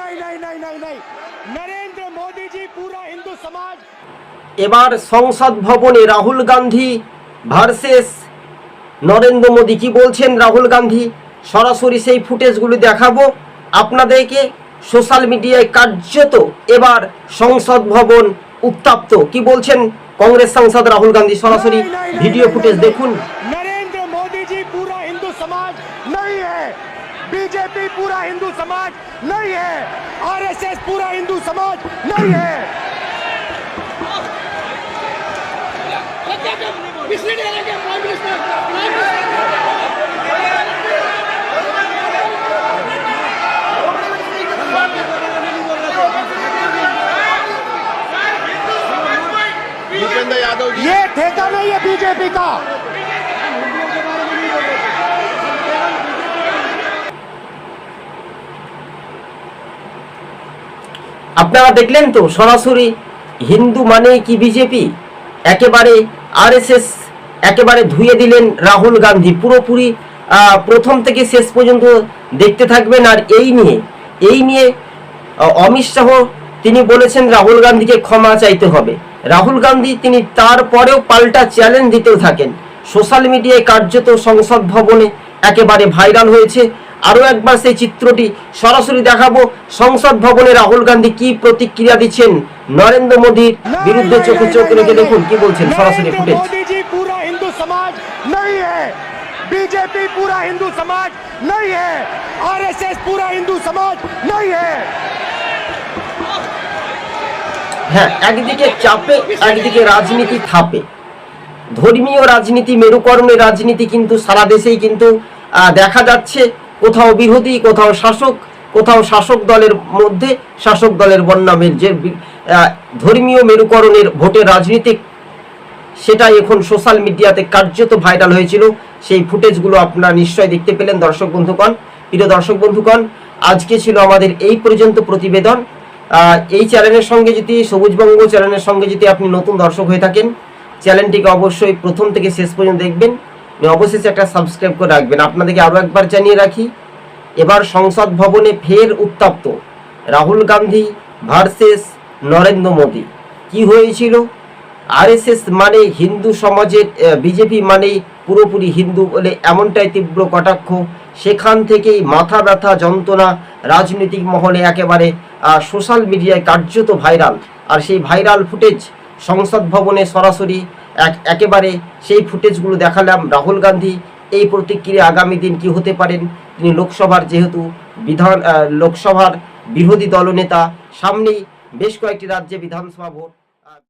नहीं नहीं नहीं नहीं नहीं नरेंद्र मोदी जी पूरा हिंदू समाज এবার সংসদ ভবনে রাহুল গান্ধী ভার্সেস নরেন্দ্র মোদী কি বলছেন রাহুল গান্ধী সরাসরি সেই ফুটেজগুলি দেখাবো আপনাদেরকে সোশ্যাল মিডিয়ায় কার্যত এবার সংসদ ভবন উত্তাপ্ত কি বলছেন কংগ্রেস সাংসদ রাহুল গান্ধী সরাসরি नहीं, नहीं, नहीं, ভিডিও नहीं, ফুটেজ नहीं, দেখুন नरेंद्र मोदी जी पूरा हिंदू समाज नहीं है बीजेपी पूरा हिंदू समाज नहीं है आरएसएस पूरा हिंदू समाज नहीं है। यादव ये ठेका नहीं है बीजेपी का। আপনারা দেখলেন তো সরাসরি হিন্দু মানেই কি বিজেপি? একেবারে আরএসএস একেবারে ধুয়ে দিলেন রাহুল গান্ধী। পুরোপুরি প্রথম থেকে শেষ পর্যন্ত দেখতে থাকবেন আর এই নিয়ে এই নিয়ে অমিত শাহ তিনি বলেছেন রাহুল গান্ধীকে ক্ষমা চাইতে হবে। রাহুল গান্ধী তিনি তারপরেও পাল্টা চ্যালেঞ্জ দিতেও থাকেন। সোশ্যাল মিডিয়ায় কার্যত সংসদ ভবনে একেবারে ভাইরাল হয়েছে। আরও একবার সেই চিত্রটি সরাসরি দেখাবো সংসদ ভবনে রাহুল গান্ধী কি প্রতিক্রিয়া দিচ্ছেন নরেন্দ্র মোদীর বিরুদ্ধে नहीं, চোখে नहीं, চোখ नहीं, রেখে नहीं, দেখুন কি नहीं। বলছেন সরাসরি नरेंद्र ফুটেজ मोदी जी पूरा हिंदू समाज नहीं है बीजेपी पूरा हिंदू समाज नहीं है आरएसएस पूरा हिंदू समाज नहीं है হ্যাঁ একদিকে চাপে একদিকে রাজনীতি থাপে ধর্মীয় রাজনীতি মেরুকরণের রাজনীতি কিন্তু সারা দেশেই কিন্তু আহ, দেখা যাচ্ছে কোথাও বিরোধী, কোথাও শাসক কোথাও শাসক দলের মধ্যে শাসক দলের বন্যামের যে ধর্মীয় মেরুকরণের ভোটের রাজনীতি সেটাই এখন সোশ্যাল মিডিয়াতে কার্যত ভাইরাল হয়েছিল। সেই ফুটেজগুলো আপনারা নিশ্চয় দেখতে পেলেন, দর্শক বন্ধুগণ। প্রিয় দর্শক বন্ধুগণ, আজকে ছিল আমাদের এই পর্যন্ত প্রতিবেদন। এই চ্যানেলের সঙ্গে যদি, সবুজবঙ্গ চ্যানেলের সঙ্গে যদি আপনি নতুন দর্শক হয়ে থাকেন, চ্যানেলটিকে অবশ্যই প্রথম থেকে শেষ পর্যন্ত দেখবেন। অবশেষে একটা সাবস্ক্রাইব করে রাখবেন। আপনাদেরকে আরও একবার জানিয়ে রাখি, এবার সংসদ ভবনে ফের উত্তপ্ত। রাহুল গান্ধী ভার্সেস নরেন্দ্র মোদী। কি হয়েছিল? আরএসএস মানে হিন্দু সমাজের বিজেপি মানে পুরোপুরি হিন্দু বলে এমনটাই তীব্র কটাক্ষ। সেখান থেকেই মাথা ব্যথা, যন্ত্রণা, রাজনৈতিক মহলে একেবারে সোশ্যাল মিডিয়ায় কার্যত ভাইরাল আর সেই ভাইরাল ফুটেজ সংসদ ভবনে সরাসরি এক একেবারে সেই ফুটেজগুলো দেখালাম রাহুল গান্ধী। এই প্রতিক্রিয়া আগামী দিন কি হতে পারেন তিনি লোকসভার যেহেতু বিধান লোকসভার বিরোধী দলনেতা, সামনেই বেশ কয়েকটি রাজ্যে বিধানসভা ভোট।